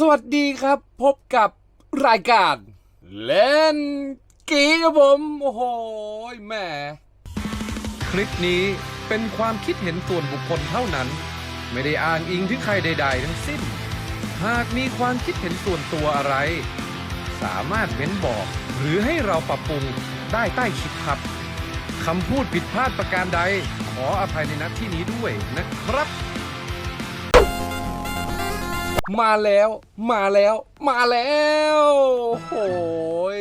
สวัสดีครับพบกับรายการ เล่นกีครับผม โอ้โหแหม่คลิปนี้เป็นความคิดเห็นส่วนบุคคลเท่านั้น ไม่ได้อ้างอิงถึงใครใด ๆ ทั้งสิ้น หากมีความคิดเห็นส่วนตัวอะไร สามารถเม้นบอก หรือให้เราปรับปรุงได้ใต้คลิปครับคำพูดผิดพลาดประการใด ขออภัยในนัดที่นี้ด้วยนะครับ มาแล้ว มาแล้ว มาแล้วโอ้โหย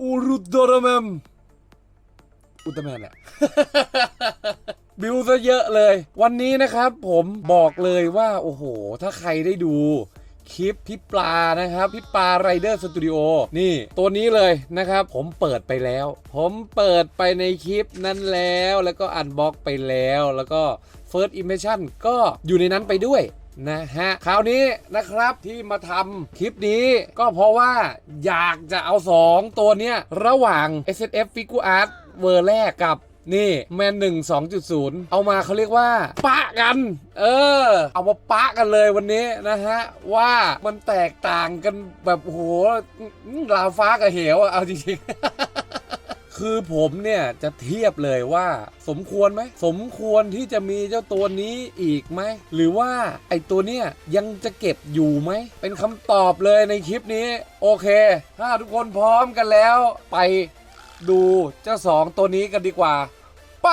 อูรุดรามมอุลตร้าแมนแหละบิวซะเยอะเลย วันนี้นะครับผมบอกเลยว่า โอ้โห ถ้าใครได้ดูคลิปพี่ปลานะครับพี่ปลาไรเดอร์สตูดิโอนี่ตัวนี้เลยนะครับ ผมเปิดไปแล้ว ผมเปิดไปในคลิปนั้นแล้วแล้วก็อันบ็อกไปแล้ว แล้วก็ First Impression ก็อยู่ในนั้นไปด้วย นะฮะคราวนี้นะครับที่มาทำคลิปนี้ก็เพราะว่าอยากจะเอา 2 ตัวเนี้ย ระหว่าง S F Figure Art เวอร์แรกกับนี่แมนหนึ่งสองจุดศูนย์เอามาเขาเรียกว่าปะกัน เออ เอามาปะกันเลยวันนี้นะฮะ ว่ามันแตกต่างกันแบบโหอื้อราฟ้ากับเหวอะเอาจริงๆ คือผมเนี่ยจะเทียบเลยว่าสมควรไหมสมควรที่จะมีเจ้าตัวนี้อีกไหมหรือว่าไอตัวเนี้ยยังจะเก็บอยู่ไหมเป็นคำตอบเลยในคลิปนี้ โอเค ถ้าทุกคนพร้อมกันแล้ว ไปดูเจ้าสองตัวนี้กันดีกว่า ไป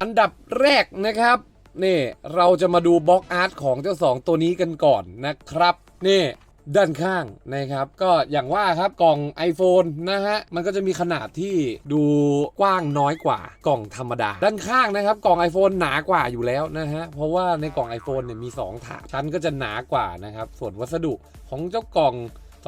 อันดับแรกนะครับ นี่เราจะมาดูบล็อกอาร์ตของเจ้าสองตัวนี้กันก่อนนะครับ นี่ด้านข้างนะครับ ก็อย่างว่าครับกล่อง iPhone นะฮะ มันก็จะมีขนาดที่ดูกว้างน้อยกว่ากล่องธรรมดา ด้านข้างนะครับ กล่อง iPhone หนากว่าอยู่แล้วนะฮะ เพราะว่าในกล่อง iPhone เนี่ยมี 2 ถาชั้นก็จะหนากว่านะครับ ส่วนวัสดุของเจ้ากล่อง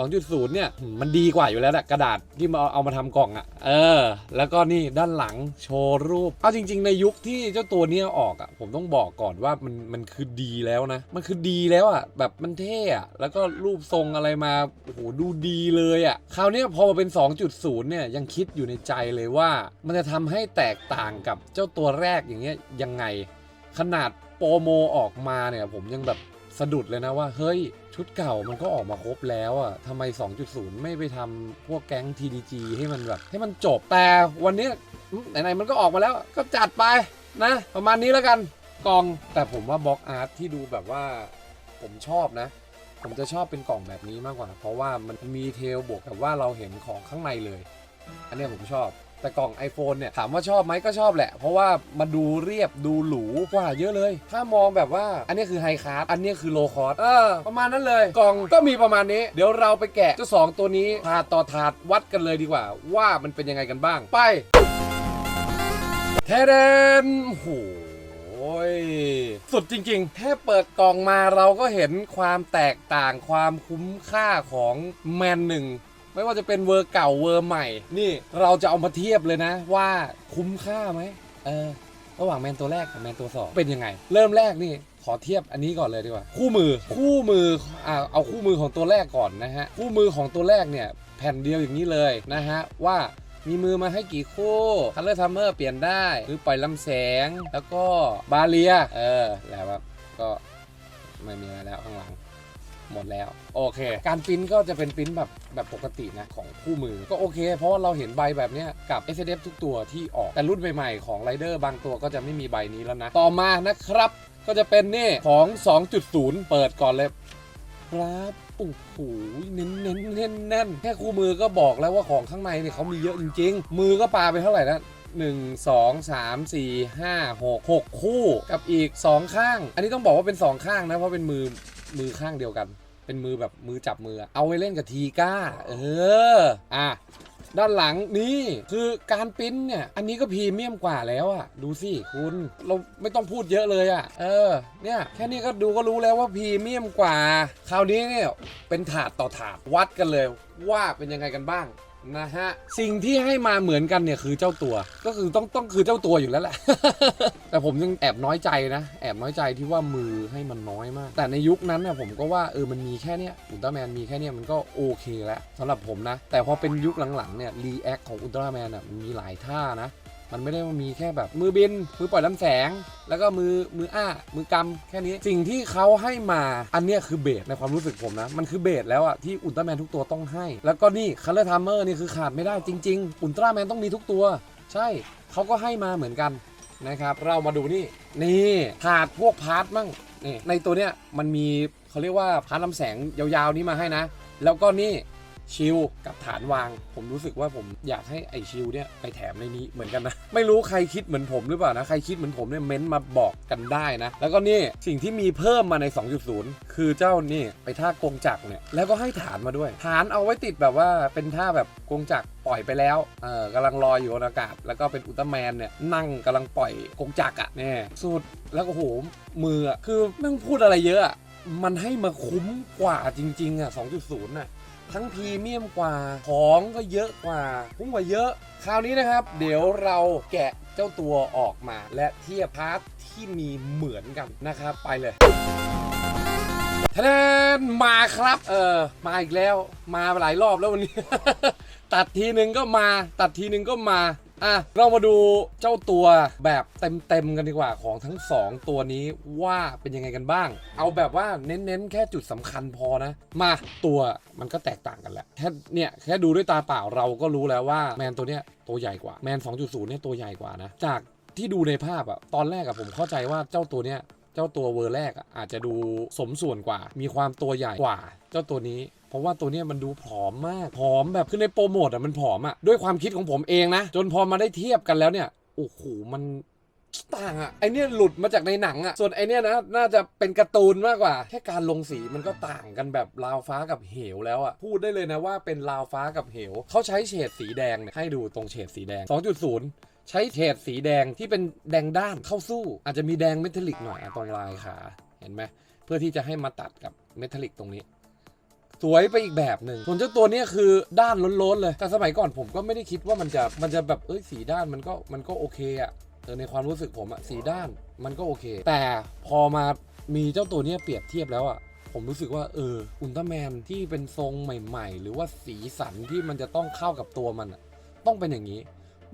2.0 เนี่ย มันดีกว่าอยู่แล้วแหละกระดาษที่มาเอามาทำกล่องอะ่ะ เออ แล้วก็นี่ด้านหลังโชว์รูป เอาจริง ๆ ในยุคที่เจ้าตัวเนี้ยออกอะ่ะ ผมต้องบอกก่อนว่ามันมันคือดีแล้วนะ มันคือดีแล้วอะ่ะ แบบมันเท่อะแล้วก็รูปทรงอะไรมาโอ้โหดูดีเลยอะ่ะ คราวเนี้ยพอมาเป็น 2.0 เนี่ยยังคิดอยู่ในใจเลยว่า มันจะทำให้แตกต่างกับเจ้าตัวแรกอย่างเงี้ยยังไง ขนาดโปรโมออกมาเนี่ยผมยังแบบ สะดุดเลยนะว่าเฮ้ยชุดเก่ามันก็ออกมาครบแล้วอะทำไม 2.0 ไม่ไปทำพวกแก๊ง TDG ให้มันแบบให้มันจบแต่วันนี้ไหนๆมันก็ออกมาแล้วก็จัดไปนะ ประมาณนี้แล้วกันกล่องแต่ผมว่าบล็อกอาร์ตที่ดูแบบว่าผมชอบนะ ผมจะชอบเป็นกล่องแบบนี้มากกว่า เพราะว่ามันมีเทลบวกกับว่าเราเห็นของข้างในเลย อันนี้ผมชอบ แต่กล่อง iPhone เนี่ยถามว่าชอบไหมก็ชอบแหละ เพราะว่ามันดูเรียบดูหรูกว่าเยอะเลย ถ้ามองแบบว่าอันนี้คือไฮค a า t อันนี้คือโลคอ s เออประมาณนั้นเลย กล่องก็มีประมาณนี้ เดี๋ยวเราไปแกะเจ้าสองตัวนี้ถาดต่อถาดวัดกันเลยดีกว่า ว่ามันเป็นยังไงกันบ้างไปเทเดนโอ้โหสุดจริงๆ แค่เปิดกล่องมาเราก็เห็นความแตกต่างความคุ้มค่าของแมนหนึ่ง ไม่ว่าจะเป็นเวอร์เก่าเวอร์ใหม่ นี่เราจะเอามาเทียบเลยนะ ว่าคุ้มค่าไหมเออระหว่างแมนตัวแรกกับแมนตัวสองเป็นยังไง เริ่มแรกนี่ขอเทียบอันนี้ก่อนเลยดีกว่า คู่มือคู่มืออ่าเอาคู่มือของตัวแรกก่อนนะฮะคู่มือของตัวแรกเนี่ยแผ่นเดียวอย่างนี้เลยนะฮะว่ามีมือมาให้กี่คู่คัลเลอร์ทัมเมอร์เปลี่ยนได้มือปล่อยลำแสง แล้วก็บาเลีย เออ แล้วแบบก็ไม่มีอะไรแล้วข้างหลัง หมดแล้วโอเค การปิ้นก็จะเป็นปิ้นแบบแบบปกตินะของคู่มือก็โอเค เพราะว่าเราเห็นใบแบบเนี้ยกับ s d f ทุกตัวที่ออกแต่รุ่นใหม่ๆของไรเดอร์บางตัวก็จะไม่มีใบนี้แล้วนะ ต่อมานะครับ ก็จะเป็นนี่ของ 2.0 เปิดก่อนเลยครับโอ้โหเน้นเน้นเน้นแน่นแค่คู่มือก็บอกแล้วว่าของข้างในเนี่ยเขามีเยอะจริงๆ มือก็ปาไปเท่าไหร่นะหนึ่งสองสามสี่ห้าหกหกคู่กับอีกสองข้าง อันนี้ต้องบอกว่าเป็นสองข้างนะ เพราะเป็นมือ มือข้างเดียวกัน เป็นมือแบบมือจับมือ เอาไว้เล่นกับทีก้า เออ อะด้านหลังนี่คือการปริ้นเนี่ย อันนี้ก็พรีเมียมกว่าแล้วอะดูสิคุณเราไม่ต้องพูดเยอะเลยอะเออเนี่ยแค่นี้ก็ดูก็รู้แล้วว่าพรีเมียมกว่า คราวนี้เนี่ยเป็นถาดต่อถาดวัดกันเลยว่าเป็นยังไงกันบ้าง นะฮะสิ่งที่ให้มาเหมือนกันเนี่ยคือเจ้าตัว ก็คือต้องต้องคือเจ้าตัวอยู่แล้วแหละ แต่ผมยังแอบน้อยใจนะ แอบน้อยใจที่ว่ามือให้มันน้อยมาก แต่ในยุคนั้นเนี่ยผมก็ว่าเออมันมีแค่เนี้ยอุลตร้าแมนมีแค่เนี้ยมันก็โอเคแล้วสำหรับผมนะ แต่พอเป็นยุคหลังๆเนี่ยรีแอคของอุลตร้าแมนอะมันมีหลายท่านะ มันไม่ได้ว่ามีแค่แบบมือบิน มือปล่อยลำแสง แล้วก็มือมืออ้า มือกำแค่นี้ สิ่งที่เขาให้มาอันเนี้ยคือเบสในความรู้สึกผมนะ มันคือเบสแล้วอะที่อุลตร้าแมนทุกตัวต้องให้ แล้วก็นี่คัลเลอร์ทัมเมอร์นี่คือขาดไม่ได้จริง ๆ อุลตร้าแมนต้องมีทุกตัว ใช่เขาก็ให้มาเหมือนกันนะครับ เรามาดูนี่ นี่ขาดพวกพาร์ทมั่งนี่ในตัวเนี้ยมันมีเขาเรียกว่าพาร์ทลำแสงยาวๆนี้มาให้นะ แล้วก็นี่ ชิลกับฐานวาง ผมรู้สึกว่าผมอยากให้ไอชิลเนี่ยไปแถมในนี้เหมือนกันนะ ไม่รู้ใครคิดเหมือนผมหรือเปล่านะ ใครคิดเหมือนผมเนี่ยเม้นต์มาบอกกันได้นะ แล้วก็นี่สิ่งที่มีเพิ่มมาใน 2.0 คือเจ้านี่ไปท่ากงจักเนี่ยแล้วก็ให้ฐานมาด้วย ฐานเอาไว้ติดแบบว่าเป็นท่าแบบกงจักปล่อยไปแล้วเออกำลังลอยอยู่บนอากาศ แล้วก็เป็นอุลตร้าแมนเนี่ยนั่งกำลังปล่อยกงจักรอะเนี่ยสุดแล้วก็โหมืออะคือไม่ต้องพูดอะไรเยอะอะมันให้มาคุ้มกว่าจริง ๆ อะ 2.0 น่ะ ทั้งพรีเมียมกว่า ของก็เยอะกว่าคุ้มกว่าเยอะ คราวนี้นะครับ เดี๋ยวเราแกะเจ้าตัวออกมา และเทียบพาร์ทที่มีเหมือนกันนะครับ ไปเลยทะแนนมาครับ เออมาอีกแล้ว มาหลายรอบแล้ววันนี้ ตัดทีหนึ่งก็มา ตัดทีหนึ่งก็มา อะ เรามาดูเจ้าตัวแบบเต็มๆกันดีกว่าของทั้ง 2 ตัวนี้ว่าเป็นยังไงกันบ้าง เอาแบบว่าเน้นๆ แค่จุดสำคัญพอนะ มาตัวมันก็แตกต่างกันแหละแค่เนี่ยแค่ดูด้วยตาเปล่าเราก็รู้แล้วว่าแมนตัวเนี้ยตัวใหญ่กว่าแมน 2.0 เนี่ยตัวใหญ่กว่านะ จากที่ดูในภาพอะตอนแรกอะผมเข้าใจว่าเจ้าตัวเนี้ยเจ้าตัวเวอร์แรกอะอาจจะดูสมส่วนกว่า มีความตัวใหญ่กว่า เจ้าตัวนี้ ราะว่าตัวเนี้ยมันดูผอมมากผอมแบบคือในโปรโมทอะมันผอมอะด้วยความคิดของผมเองนะ จนพอมาได้เทียบกันแล้วเนี่ยโอ้โหมันต่างอะไอเนี้ยหลุดมาจากในหนังอะส่วนไอเนี้ยนะน่าจะเป็นการ์ตูนมากกว่า แค่การลงสีมันก็ต่างกันแบบราวฟ้ากับเหวแล้วอะพูดได้เลยนะว่าเป็นราวฟ้ากับเหวเขาใช้เฉดสีแดงเนี่ยให้ดูตรงเฉดสีแดง 2.0 ใช้เฉดสีแดงที่เป็นแดงด้านเข้าสู้ อาจจะมีแดงเมทัลลิกหน่อยตรงลายขาเห็นไหมเพื่อที่จะให้มาตัดกับเมทัลลิกตรงนี้ สวยไปอีกแบบหนึ่งส่วนเจ้าตัวนี้คือด้านล้นๆเลย แต่สมัยก่อนผมก็ไม่ได้คิดว่ามันจะมันจะแบบเอ้ยสีด้านมันก็มันก็โอเคอะเออในความรู้สึกผมอะสีด้านมันก็โอเค แต่พอมามีเจ้าตัวนี้เปรียบเทียบแล้วอะผมรู้สึกว่าเอออุลตร้าแมนที่เป็นทรงใหม่ ๆ หรือว่าสีสันที่มันจะต้องเข้ากับตัวมันต้องเป็นอย่างนี้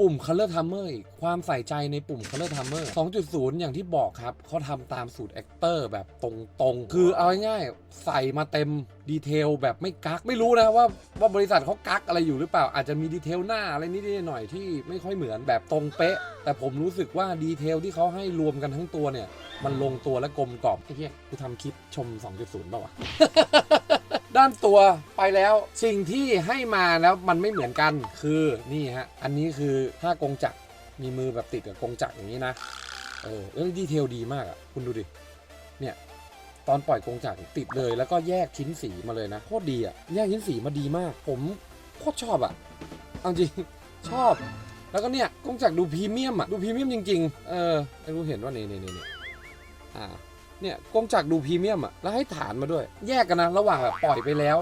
ปุ่ม Color Timer อีกความใส่ใจในปุ่ม Color Timer 2.0 อย่างที่บอกครับ เขาทำตามสูตร Actor แบบตรงๆ คือเอาง่ายๆ ใส่มาเต็มดีเทลแบบไม่กัก ไม่รู้นะว่าว่าบริษัทเขากักอะไรอยู่หรือเปล่า อาจจะมีดีเทลหน้าอะไรนิดหน่อยที่ไม่ค่อยเหมือนแบบตรงเป๊ะ แต่ผมรู้สึกว่าดีเทลที่เขาให้รวมกันทั้งตัวเนี่ย มันลงตัวและกลมกล่อมไอ้เหี้ยกูทำคลิปชม 2.0ป่าวะ ด้านตัวไปแล้วสิ่งที่ให้มาแล้วมันไม่เหมือนกันคือนี่ฮะอันนี้คือถ้ากงจักรมีมือแบบติดกับกงจักรอย่างนี้นะเออแล้วดีเทลดีมากอะคุณดูดิเนี่ยตอนปล่อยกงจักรติดเลยแล้วก็แยกชิ้นสีมาเลยนะโคตรดีอะแยกชิ้นสีมาดีมาก ผมโคตรชอบอะเอาจริงชอบ แล้วก็เนี่ยกงจักรดูพรีเมียมอะดูพรีเมียมจริงๆเออไม่รู้เห็นว่านี่นี่นี่นี่อ่า เนี่ยกงจักรดูพรีเมียมอะแล้วให้ฐานมาด้วย แยกกันนะระหว่างแบบปล่อยไปแล้ว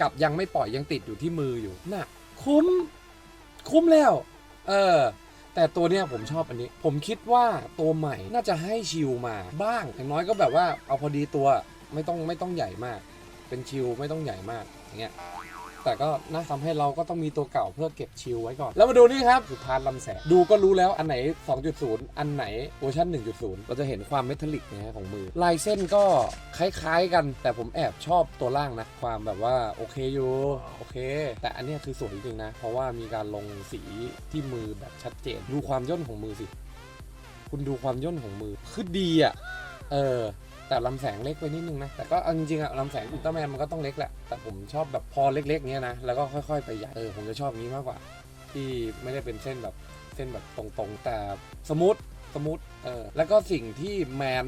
กับยังไม่ปล่อยยังติดอยู่ที่มืออยู่น่ะคุ้มคุ้มแล้ว เออ แต่ตัวเนี้ยผมชอบอันนี้ ผมคิดว่าตัวใหม่น่าจะให้ชิลมาบ้างอย่างน้อยก็แบบว่าเอาพอดีตัวไม่ต้องไม่ต้องใหญ่มาก เป็นชิลไม่ต้องใหญ่มากอย่างเงี้ย แต่ก็น่าทำให้เราก็ต้องมีตัวเก่าเพื่อเก็บชิลไว้ก่อน แล้วมาดูนี่ครับสุดพานลำแสงดูก็รู้แล้วอันไหน 2.0 อันไหนเวอร์ชัน1.0 เราจะเห็นความเมทัลลิกนะฮะของมือ ลายเส้นก็คล้ายๆกัน แต่ผมแอบชอบตัวล่างนะ ความแบบว่าโอเคอยู่โอเค แต่อันเนี้ยคือสวยจริงๆนะ เพราะว่ามีการลงสีที่มือแบบชัดเจน ดูความย่นของมือสิ คุณดูความย่นของมือคือดีอะเออ แต่ลำแสงเล็กไปนิดนึงนะ แต่ก็เอาจริงๆอะลำแสงอุลตร้าแมนมันก็ต้องเล็กแหละ แต่ผมชอบแบบพอเล็กๆเนี้ยนะ แล้วก็ค่อยๆไปใหญ่ เออผมจะชอบนี้มากกว่า ที่ไม่ได้เป็นเส้นแบบเส้นแบบตรงๆ แต่สมูทสมูทเออ แล้วก็สิ่งที่แมน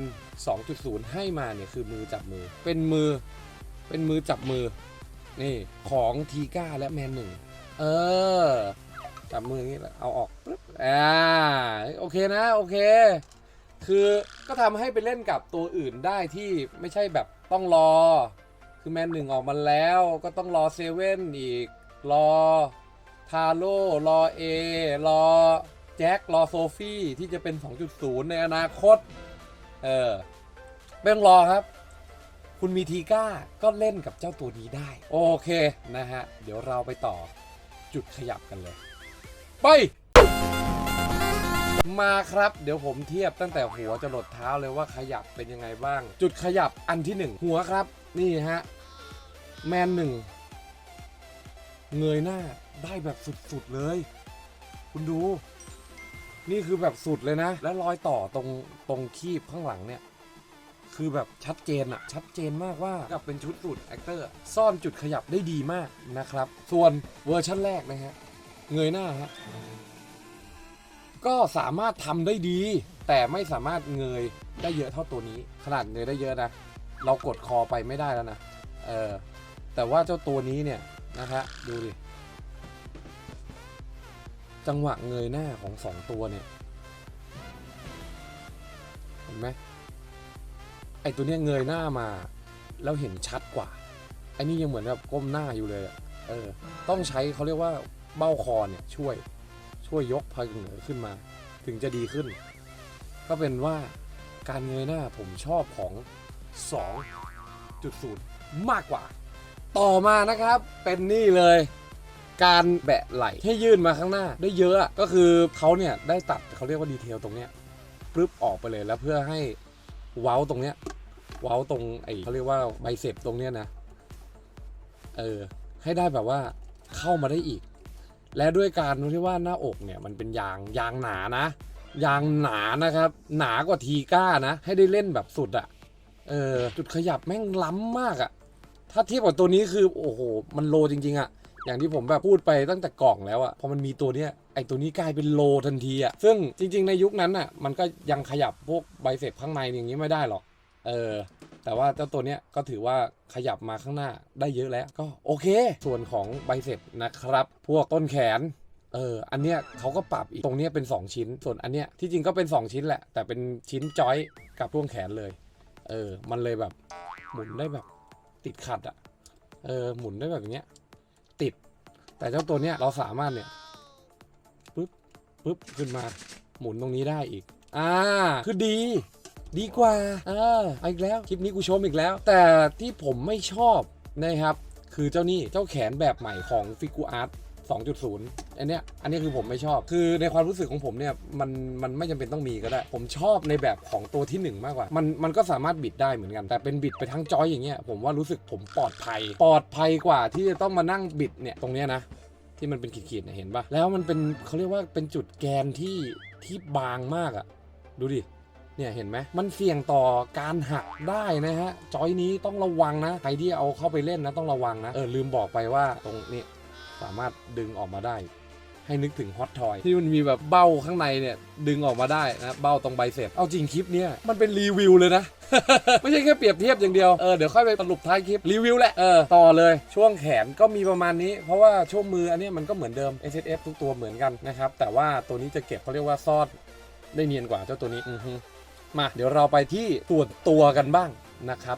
2.0 ให้มาเนี่ยคือมือจับมือ เป็นมือ เป็นมือจับมือ นี่ของทีก้าและแมนหนึ่ง เออ จับมืออย่างนี้แล้วเอาออกปึ๊บ อ่า โอเคนะ โอเค คือก็ทำให้ไปเล่นกับตัวอื่นได้ที่ไม่ใช่แบบต้องรอ คือแมนหนึ่งออกมาแล้วก็ต้องรอเซเว่นอีก รอทาโร่รอเอรอแจ็ครอโซฟี่ที่จะเป็น 2.0 ในอนาคต เออไม่ต้องรอครับ คุณมีทีก้าก็เล่นกับเจ้าตัวนี้ได้ โอเคนะฮะ เดี๋ยวเราไปต่อจุดขยับกันเลย ไป มาครับ เดี๋ยวผมเทียบตั้งแต่หัวจรดเท้าเลยว่าขยับเป็นยังไงบ้าง จุดขยับอันที่หนึ่งหัวครับ นี่ฮะ แมนหนึ่งเงยหน้าได้แบบสุดๆเลย คุณดู นี่คือแบบสุดเลยนะ แล้วรอยต่อตรงตรงคีบข้างหลังเนี่ย คือแบบชัดเจนอะชัดเจนมากว่ากับเป็นชุดสูตรแอคเตอร์ซ่อนจุดขยับได้ดีมากนะครับ ส่วนเวอร์ชั่นแรกนะฮะ เงยหน้าฮะ ก็สามารถทำได้ดี แต่ไม่สามารถเงยได้เยอะเท่าตัวนี้ ขนาดเงยได้เยอะนะ เรากดคอไปไม่ได้แล้วนะเออแต่ว่าเจ้าตัวนี้เนี่ยนะฮะดูดิจังหวะเงยหน้าของสองตัวเนี่ยเห็นไหมไอตัวเนี้ยเงยหน้ามา แล้วเห็นชัดกว่าไอนี่ยังเหมือนแบบก้มหน้าอยู่เลยอะเออ ต้องใช้เขาเรียกว่าเบ้าคอเนี่ยช่วย ช่วยยกพายเหนือขึ้นมา ถึงจะดีขึ้น ก็เป็นว่าการเงยหน้าผมชอบของ 2.0 มากกว่า ต่อมานะครับเป็นนี่เลยการแบะไหลให้ยื่นมาข้างหน้าได้เยอะก็คือเขาเนี่ยได้ตัดเขาเรียกว่าดีเทลตรงเนี้ยปึ๊บออกไปเลยแล้วเพื่อให้เว้าตรงเนี้ยเว้าตรงไอ้เขาเรียกว่าไบเซปตรงเนี้ยนะเออให้ได้แบบว่าเข้ามาได้อีก และด้วยการที่ว่าหน้าอกเนี่ยมันเป็นยางยางหนานะ ยางหนานะครับ หนากว่าทีก้านะ ให้ได้เล่นแบบสุดอะ่ะเออจุดขยับแม่งล้ำมากอะ่ะ ถ้าเทียบกับตัวนี้คือโอ้โหมันโลจริง ๆอะ่ะอย่างที่ผมแบบพูดไปตั้งแต่กล่องแล้วอะ่ะพอมันมีตัวเนี้ยไอตัวนี้กลายเป็นโลทันทีอะ่ะซึ่งจริง ๆ ในยุคนั้นอะมันก็ยังขยับพวกไบเซปข้างในอย่างนี้ไม่ได้หรอก เออแต่ว่าเจ้าตัวเนี้ยก็ถือว่าขยับมาข้างหน้าได้เยอะแล้วก็โอเค ส่วนของไบเซปนะครับ พวกต้นแขนเออ อันเนี้ยเขาก็ปรับอีกตรงเนี้ยเป็น 2 ชิ้น ส่วนอันเนี้ยที่จริงก็เป็น 2 ชิ้นแหละ แต่เป็นชิ้นจอยกับพ่วงแขนเลย เออ มันเลยแบบหมุนได้แบบติดขัดอะ่ะ เออ หมุนได้แบบเนี้ยติด แต่เจ้าตัวเนี้ยเราสามารถเนี่ยปึ๊บปึ๊บขึ้นมา หมุนตรงนี้ได้อีก อ่า คือดี ดีกว่าเอออาอีกแล้วคลิปนี้กูชมอีกแล้ว แต่ที่ผมไม่ชอบนะครับ คือเจ้านี่เจ้าแขนแบบใหม่ของฟิกูอาร์ต2.0 อันเนี้ย อันนี้คือผมไม่ชอบ คือในความรู้สึกของผมเนี่ย มัน มันไม่จำเป็นต้องมีก็ได้ ผมชอบในแบบของตัวที่ 1 มากกว่า มัน มันก็สามารถบิดได้เหมือนกัน แต่เป็นบิดไปทั้งจอยอย่างเงี้ย ผมว่ารู้สึกผมปลอดภัย ปลอดภัยกว่าที่จะต้องมานั่งบิดเนี่ย ตรงเนี้ยนะ ที่มันเป็นขีดๆเนี่ยเห็นปะแล้วมันเป็นเขาเรียกว่าเป็นจุดแกนที่ ที่บางมากอะดูดิ เนี่ยเห็นไหมมันเสี่ยงต่อการหักได้นะฮะจอยนี้ต้องระวังนะใครที่เอาเข้าไปเล่นนะต้องระวังนะเออลืมบอกไปว่าตรงนี้สามารถดึงออกมาได้ให้นึกถึงฮอตทอยที่มันมีแบบเบ้าข้างในเนี่ย ดึงออกมาได้นะ เบ้าตรงใบเสร็จเอาจริงคลิปเนี้ยมันเป็นรีวิวเลยนะ ไม่ใช่แค่เปรียบเทียบอย่างเดียว เออ เดี๋ยวค่อยไปสรุปท้ายคลิป รีวิวแหละ เออ ต่อเลย ช่วงแขนก็มีประมาณนี้ เพราะว่าช่วงมืออันนี้มันก็เหมือนเดิม S S F ทุกตัวเหมือนกันนะครับ แต่ว่าตัวนี้จะเก็บเขาเรียกว่าซ่อนได้เนียนกว่าเจ้าตัวนี้อือฮึ มาเดี๋ยวเราไปที่ส่วนตัวกันบ้างนะครับ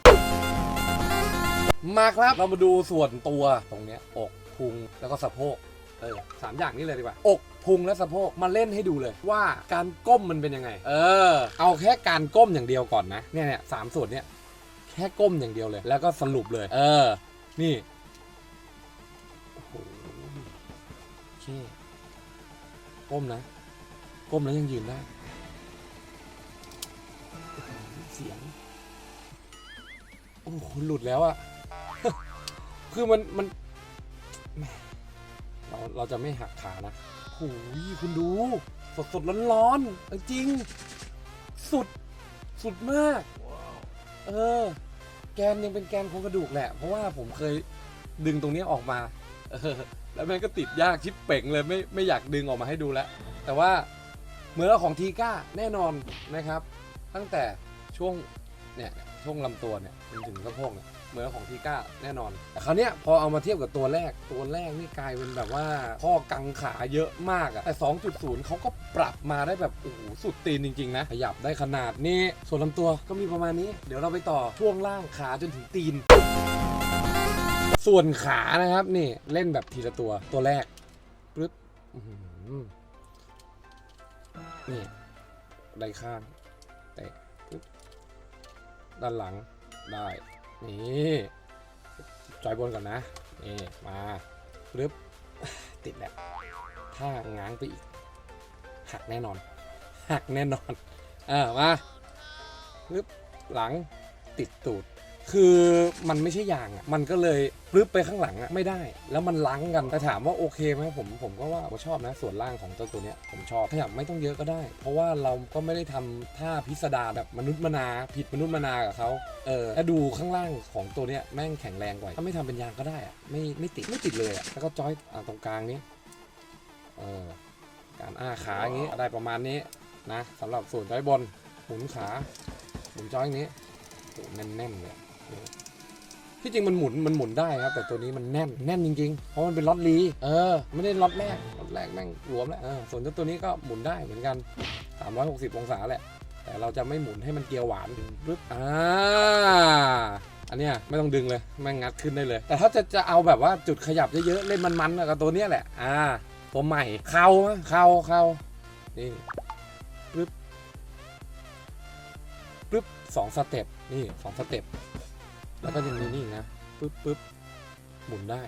มาครับเรามาดูส่วนตัวตรงเนี้ยอกพุงแล้วก็สะโพกเออสามอย่างนี้เลยดีกว่า อกพุงและสะโพกมาเล่นให้ดูเลยว่าการก้มมันเป็นยังไง เออ เอาแค่การก้มอย่างเดียวก่อนนะเนี่ยเนี่ยสามส่วนเนี้ยแค่ก้มอย่างเดียวเลย แล้วก็สรุปเลย เออ นี่โอ้โหโอเคก้มนะ ก้มแล้วยังยืนได้ เสียง โอ้โหหลุดแล้วอะคือมันมันเราเราจะไม่หักขานะโอ้ยคุณดู สดสดร้อนร้อนๆจริง สุด สุดมาก เออ แกนยังเป็นแกนโครงกระดูกแหละ เพราะว่าผมเคยดึงตรงนี้ออกมาเออแล้วแม่งก็ติดยากชิปเป่งเลยไม่ไม่อยากดึงออกมาให้ดูแล้ว แต่ว่าเหมือนของทีก้าแน่นอนนะครับ ตั้งแต่ช่วงเนี่ยช่วงลำตัวเนี่ยจนถึงสะโพกเนี่ยเหมือนของทีก้าแน่นอน แต่คราวเนี้ยพอเอามาเทียบกับตัวแรกตัวแรกนี่กลายเป็นแบบว่าข้อกังขาเยอะมากอะแต่ 2.0 เขาก็ปรับมาได้แบบโอ้โหสุดตีนจริง ๆ นะ ขยับได้ขนาดนี้ ส่วนลำตัวก็มีประมาณนี้ เดี๋ยวเราไปต่อช่วงล่างขาจนถึงตีน ส่วนขานะครับนี่เล่นแบบทีละตัวตัวแรกปึ๊บนี่ได้ข้าง ด้านหลังได้นี่จอยบนก่อนนะนี่มาปึ๊บติดแล้วถ้าง้างไปอีก หักแน่นอน หักแน่นอน เอ่ามาปึ๊บหลังติดตูด คือมันไม่ใช่ยางอะ มันก็เลยปลึบไปข้างหลังอะไม่ได้ แล้วมันล้างกันแต่ถามว่าโอเคไหมผมผมก็ว่าผมชอบนะ ส่วนล่างของเจ้าตัวเนี้ยผมชอบขยับไม่ต้องเยอะก็ได้ เพราะว่าเราก็ไม่ได้ทำท่าพิสดารแบบมนุษย์มนา ผิดมนุษย์มนากับเขาเออถ้าดูข้างล่างของตัวเนี้ยแม่งแข็งแรงกว่าถ้าไม่ทำเป็นยางก็ได้อะไม่ไม่ติดไม่ติดเลยอะแล้วก็จอยอ่าตรงกลางนี้เออการอ้าขาอย่างนี้ได้ประมาณนี้นะสำหรับส่วนจอยบนหมุนขาหมุนจอยอย่างนี้โอ้แน่นๆเลย ที่จริงมันหมุนมันหมุนได้ครับ แต่ตัวนี้มันแน่นแน่นจริงๆ เพราะมันเป็นล็อตลีเออ ไม่ได้ล็อตแรกล็อตแรกแม่งรวมแล้วเออส่วนตัวนี้ก็หมุนได้เหมือนกัน 360 องศาแหละ แต่เราจะไม่หมุนให้มันเกียวหวานปึ๊บอ่าอันเนี้ยไม่ต้องดึงเลยแม่งงัดขึ้นได้เลย แต่ถ้าจะจะเอาแบบว่าจุดขยับเยอะๆเล่นมันๆกับตัวเนี้ยแหละอ่าตัวใหม่เข้าเข้าเข้านี่ปึ๊บปึ๊บสองสเต็ปนี่สองสเต็ป แล้วก็ยังมีนี่นะปึ๊บปึ๊บหมุนได้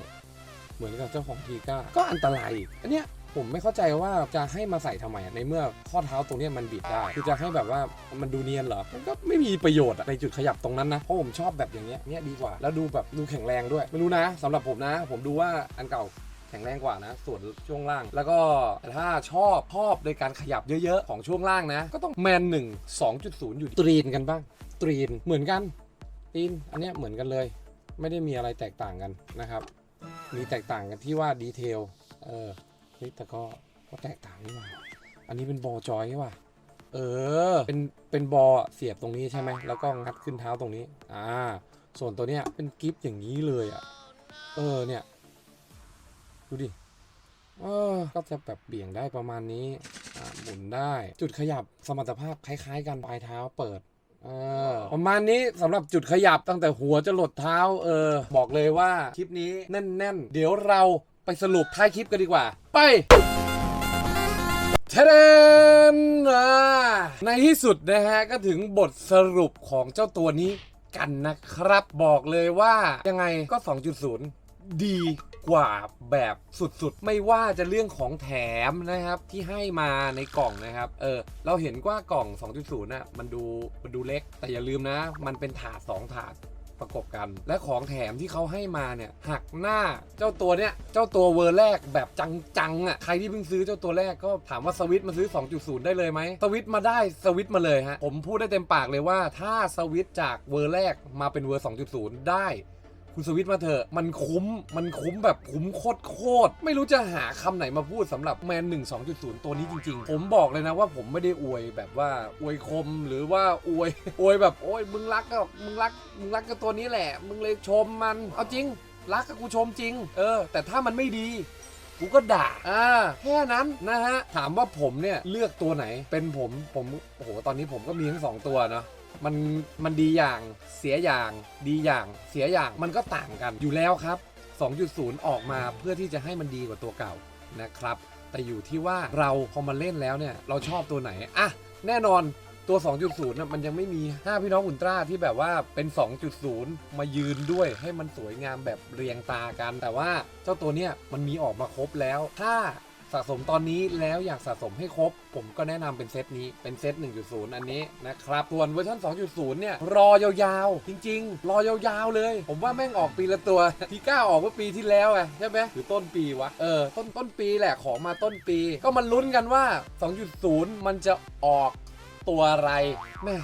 เหมือนกับเจ้าของทีก้า ก็อันตรายอีกอันเนี้ยผมไม่เข้าใจว่าจะให้มาใส่ทำไมในเมื่อข้อเท้าตรงเนี้ยมันบิดได้คือจะให้แบบว่ามันดูเนียนเหรอมันก็ไม่มีประโยชน์ในจุดขยับตรงนั้นนะเพราะผมชอบแบบอย่างเงี้ยเนี้ยดีกว่า แล้วดูแบบดูแข็งแรงด้วย ไม่รู้นะสำหรับผมนะ ผมดูว่าอันเก่าแข็งแรงกว่านะ ส่วนช่วงล่าง แล้วก็ถ้าชอบชอบในการขยับเยอะๆ ของช่วงล่างนะ ก็ต้องแมนหนึ่งสองจุดศูนย์อยู่ตรีนกันบ้าง ตรีนเหมือนกัน ตีนอันเนี้ยเหมือนกันเลย ไม่ได้มีอะไรแตกต่างกันนะครับ มีแตกต่างกันที่ว่าดีเทลเออเฮ้ยแต่ก็ก็แตกต่างนี่หว่าอันนี้เป็นบอลจอยใช่ป่ะเออเป็นเป็นบอลเสียบตรงนี้ใช่ไหมแล้วก็งัดขึ้นเท้าตรงนี้อ่าส่วนตัวเนี้ยเป็นกิฟต์อย่างนี้เลยอะเออเนี่ยดูดิเออก็จะแบบเบี่ยงได้ประมาณนี้หมุนได้จุดขยับสมรรถภาพคล้าย ๆ กันปลายเท้าเปิด เออประมาณนี้สำหรับจุดขยับตั้งแต่หัวจะหลดเท้า เออ บอกเลยว่าคลิปนี้แน่นๆ เดี๋ยวเราไปสรุปท้ายคลิปกันดีกว่า ไปเทเดนในที่สุดนะฮะ ก็ถึงบทสรุปของเจ้าตัวนี้กันนะครับ บอกเลยว่ายังไงก็ 2.0 ดี กว่าแบบสุดๆ ไม่ว่าจะเรื่องของแถมนะครับที่ให้มาในกล่องนะครับเออเราเห็นว่ากล่อง 2.0น่ะมันดูมันดูเล็ก แต่อย่าลืมนะ มันเป็นถาด 2 ถาดประกบกัน และของแถมที่เขาให้มาเนี่ยหักหน้าเจ้าตัวเนี้ยเจ้าตัวเวอร์แรกแบบจังๆอะใครที่เพิ่งซื้อเจ้าตัวแรกก็ถามว่าสวิตช์มาซื้อ 2.0 ได้เลยไหมสวิตช์มาได้สวิตช์มาเลยฮะผมพูดได้เต็มปากเลยว่าถ้าสวิตช์จากเวอร์แรกมาเป็นเวอร์ 2.0 ได้ คุณสวิตมาเถอะ มันคุ้ม มันคุ้มแบบคุ้มโคตรโคตร ไม่รู้จะหาคำไหนมาพูดสำหรับแมน 1 2.0 ตัวนี้จริงๆ ผมบอกเลยนะว่าผมไม่ได้อวยแบบว่าอวยคมหรือว่าอวย อวยแบบโอ้ยมึงรักก็มึงรัก มึงรักกับตัวนี้แหละ มึงเลยชมมัน เอาจริง รักกับกูชมจริง เออ แต่ถ้ามันไม่ดีกูก็ด่า อ่า แค่นั้นนะฮะ ถามว่าผมเนี่ยเลือกตัวไหน เป็นผม ผม โอ้โห ตอนนี้ผมก็มีทั้งสองตัวเนาะ มันมันดีอย่างเสียอย่างดีอย่างเสียอย่างมันก็ต่างกันอยู่แล้วครับ 2.0 ออกมาเพื่อที่จะให้มันดีกว่าตัวเก่านะครับ แต่อยู่ที่ว่าเราพอมาเล่นแล้วเนี่ยเราชอบตัวไหนอะแน่นอนตัว 2.0นะมันยังไม่มี 5 พี่น้องอุลตร้าที่แบบว่าเป็น 2.0 มายืนด้วยให้มันสวยงามแบบเรียงตากัน แต่ว่าเจ้าตัวเนี้ยมันมีออกมาครบแล้ว ถ้า สะสมตอนนี้แล้วอยากสะสมให้ครบ ผมก็แนะนำเป็นเซตนี้เป็นเซต 1.0 อันนี้นะครับส่วนเวอร์ชัน2.0 เนี่ย รอยาวๆ จริง ๆ รอยาวๆ เลย ผมว่าแม่งออกปีละตัว ทีก้าออกเมื่อปีที่แล้วไงใช่ไหมหรือต้นปีวะ เออ ต้นต้นปีแหละของมาต้นปี ก็มันลุ้นกันว่า 2.0 มันจะออกตัวอะไรแม่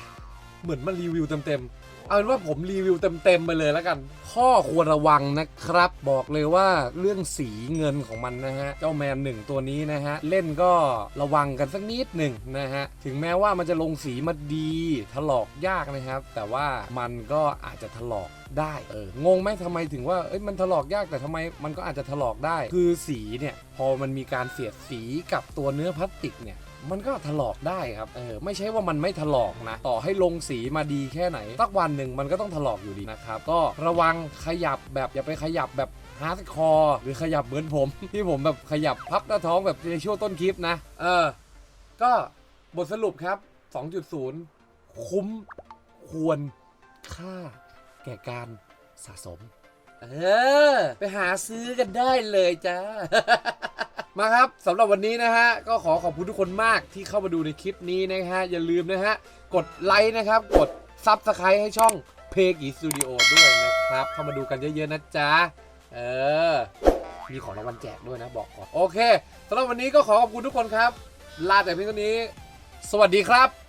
เหมือนมารีวิวเต็มๆ เอาเป็นว่าผมรีวิวเต็มๆไปเลยแล้วกัน ข้อควรระวังนะครับ บอกเลยว่าเรื่องสีเงินของมันนะฮะ เจ้าแมนหนึ่งตัวนี้นะฮะ เล่นก็ระวังกันสักนิดหนึ่งนะฮะ ถึงแม้ว่ามันจะลงสีมาดีถลอกยากนะครับ แต่ว่ามันก็อาจจะถลอกได้เอองงไหมทำไมถึงว่าเอ้ยมันถลอกยากแต่ทำไมมันก็อาจจะถลอกได้ คือสีเนี่ยพอมันมีการเสียดสีกับตัวเนื้อพลาสติกเนี่ย มันก็ถลอกได้ครับเออไม่ใช่ว่ามันไม่ถลอกนะต่อให้ลงสีมาดีแค่ไหนสักวันหนึ่งมันก็ต้องถลอกอยู่ดีนะครับก็ระวังขยับแบบอย่าไปขยับแบบฮาร์ดคอร์หรือขยับเหมือนผม ที่ผมแบบขยับพับหน้าท้องแบบในช่วงต้นคลิปนะ เออ ก็บทสรุปครับ 2.0 คุ้มควรค่า แก่การสะสม เออ ไปหาซื้อกันได้เลยจ้า มาครับสำหรับวันนี้นะฮะก็ขอขอบคุณทุกคนมากที่เข้ามาดูในคลิปนี้นะฮะอย่าลืมนะฮะกดไลค์นะครับ กดซับสไครต์ให้ช่องเพกีสตูดิโอด้วยนะครับเข้ามาดูกันเยอะๆนะจ๊ะเออมีของรางวัลแจกด้วยนะบอกก่อนโอเคสำหรับวันนี้ก็ขอขอบคุณทุกคนครับ ลาแต่เพียงเท่านี้ สวัสดีครับ